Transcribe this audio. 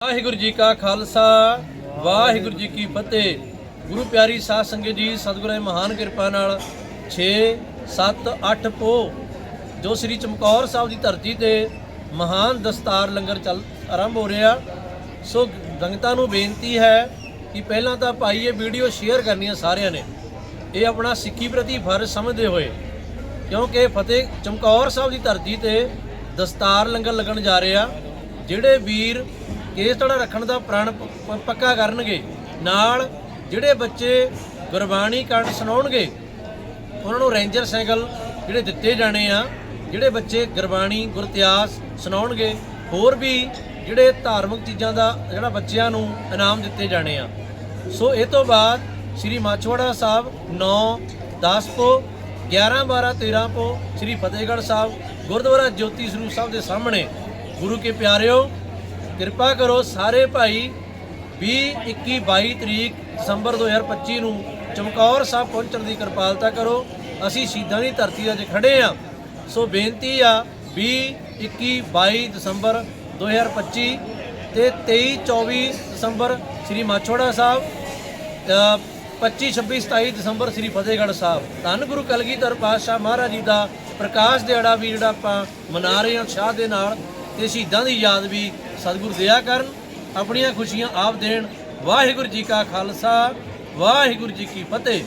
ਵਾਹਿਗੁਰੂ ਜੀ ਕਾ ਖਾਲਸਾ, ਵਾਹਿਗੁਰੂ ਜੀ ਕੀ ਫਤਿਹ। ਗੁਰੂ ਪਿਆਰੀ ਸਾਧ ਸੰਗਤ ਜੀ, ਸਤਿਗੁਰਾਂ ਦੀ ਮਹਾਨ ਕਿਰਪਾ ਨਾਲ 6 7 8 ਪੋ, ਜੋ ਸ੍ਰੀ ਚਮਕੌਰ ਸਾਹਿਬ ਦੀ ਧਰਤੀ ਤੇ ਮਹਾਨ ਦਸਤਾਰ ਲੰਗਰ ਚੱਲ ਆਰੰਭ ਹੋ ਰਿਹਾ। ਸੋ ਸੰਗਤਾਂ ਨੂੰ ਬੇਨਤੀ ਹੈ ਕਿ ਪਹਿਲਾਂ ਤਾਂ ਭਾਈ ਇਹ ਵੀਡੀਓ ਸ਼ੇਅਰ ਕਰਨੀ ਕਰਨੀਆਂ ਸਾਰਿਆਂ ਨੇ। ਇਹ ਆਪਣਾ ਸਿੱਖੀ ਪ੍ਰਤੀ ਫਰਜ਼ ਸਮਝਦੇ ਹੋਏ, ਕਿਉਂਕਿ ਫਤਿਹ ਚਮਕੌਰ ਸਾਹਿਬ ਦੀ ਧਰਤੀ ਤੇ ਦਸਤਾਰ ਲੰਗਰ ਲੱਗਣ ਜਾ ਰਿਹਾ। ਜਿਹੜੇ ਵੀਰ ਕੇਸ ਤੜਾ ਰੱਖਣ ਦਾ ਪ੍ਰਣ ਪੱਕਾ ਕਰਨਗੇ, ਨਾਲ ਜਿਹੜੇ ਬੱਚੇ ਗੁਰਬਾਣੀ ਕੰਠ ਸੁਣਾਉਣਗੇ, ਉਹਨਾਂ ਨੂੰ ਰੇਂਜਰ ਸਾਈਕਲ ਜਿਹੜੇ ਦਿੱਤੇ ਜਾਣੇ ਆ, ਜਿਹੜੇ ਬੱਚੇ ਗੁਰਬਾਣੀ, ਗੁਰਤਿਆਸ ਸੁਣਾਉਣਗੇ, ਹੋਰ ਵੀ ਜਿਹੜੇ ਧਾਰਮਿਕ ਚੀਜ਼ਾਂ ਦਾ ਜਿਹੜਾ ਬੱਚਿਆਂ ਨੂੰ ਇਨਾਮ ਦਿੱਤੇ ਜਾਣੇ ਆ। ਸੋ ਇਹ ਤੋਂ ਬਾਅਦ ਸ੍ਰੀ ਮਾਛਵਾੜਾ ਸਾਹਿਬ 9 10 ਪੋ 11 12 13 ਪੋ, ਸ੍ਰੀ ਫਤਿਹਗੜ੍ਹ ਸਾਹਿਬ, ਗੁਰਦੁਆਰਾ ਜੋਤੀ ਸਰੂਪ ਸਾਹਿਬ ਦੇ ਸਾਹਮਣੇ। ਗੁਰੂ ਕੇ ਪਿਆਰਿਓ ਕਿਰਪਾ ਕਰੋ ਸਾਰੇ ਭਾਈ 20 21 22 ਤਰੀਕ ਦਸੰਬਰ 2025 ਨੂੰ ਚਮਕੌਰ ਸਾਹਿਬ ਪਹੁੰਚਣ ਦੀ ਕਿਰਪਾਲਤਾ ਕਰੋ। ਅਸੀਂ ਸ਼ਹੀਦਾਂ ਦੀ ਧਰਤੀ ਅੱਜ ਖੜੇ ਆ ਸੋ ਬੇਨਤੀ ਆ 20 21 22 ਦਸੰਬਰ 2025 ਤੇ 23 24 ਦਸੰਬਰ ਸ੍ਰੀ ਮਾਛੋੜਾ ਸਾਹਿਬ ਅ, 25 26 27 ਦਸੰਬਰ ਸ੍ਰੀ ਫਤਿਹਗੜ੍ਹ ਸਾਹਿਬ। ਧੰਨ ਗੁਰੂ ਕਲਗੀਧਰ ਪਾਤਸ਼ਾਹ ਮਹਾਰਾਜ ਜੀ ਦਾ ਪ੍ਰਕਾਸ਼ ਦਿਹਾੜਾ ਵੀ ਜਿਹੜਾ ਆਪਾਂ ਮਨਾ ਰਹੇ ਹਾਂ ਉਤਸ਼ਾਹ ਦੇ ਨਾਲ ਤੇ ਸ਼ਹੀਦਾਂ ਦੀ ਯਾਦ ਵੀ ਸਤਿਗੁਰ ਦਇਆ ਕਰਨ, ਆਪਣੀਆਂ ਖੁਸ਼ੀਆਂ ਆਪ ਦੇਣ। ਵਾਹਿਗੁਰੂ ਜੀ ਕਾ ਖਾਲਸਾ, ਵਾਹਿਗੁਰੂ ਜੀ ਕੀ ਫਤਿਹ।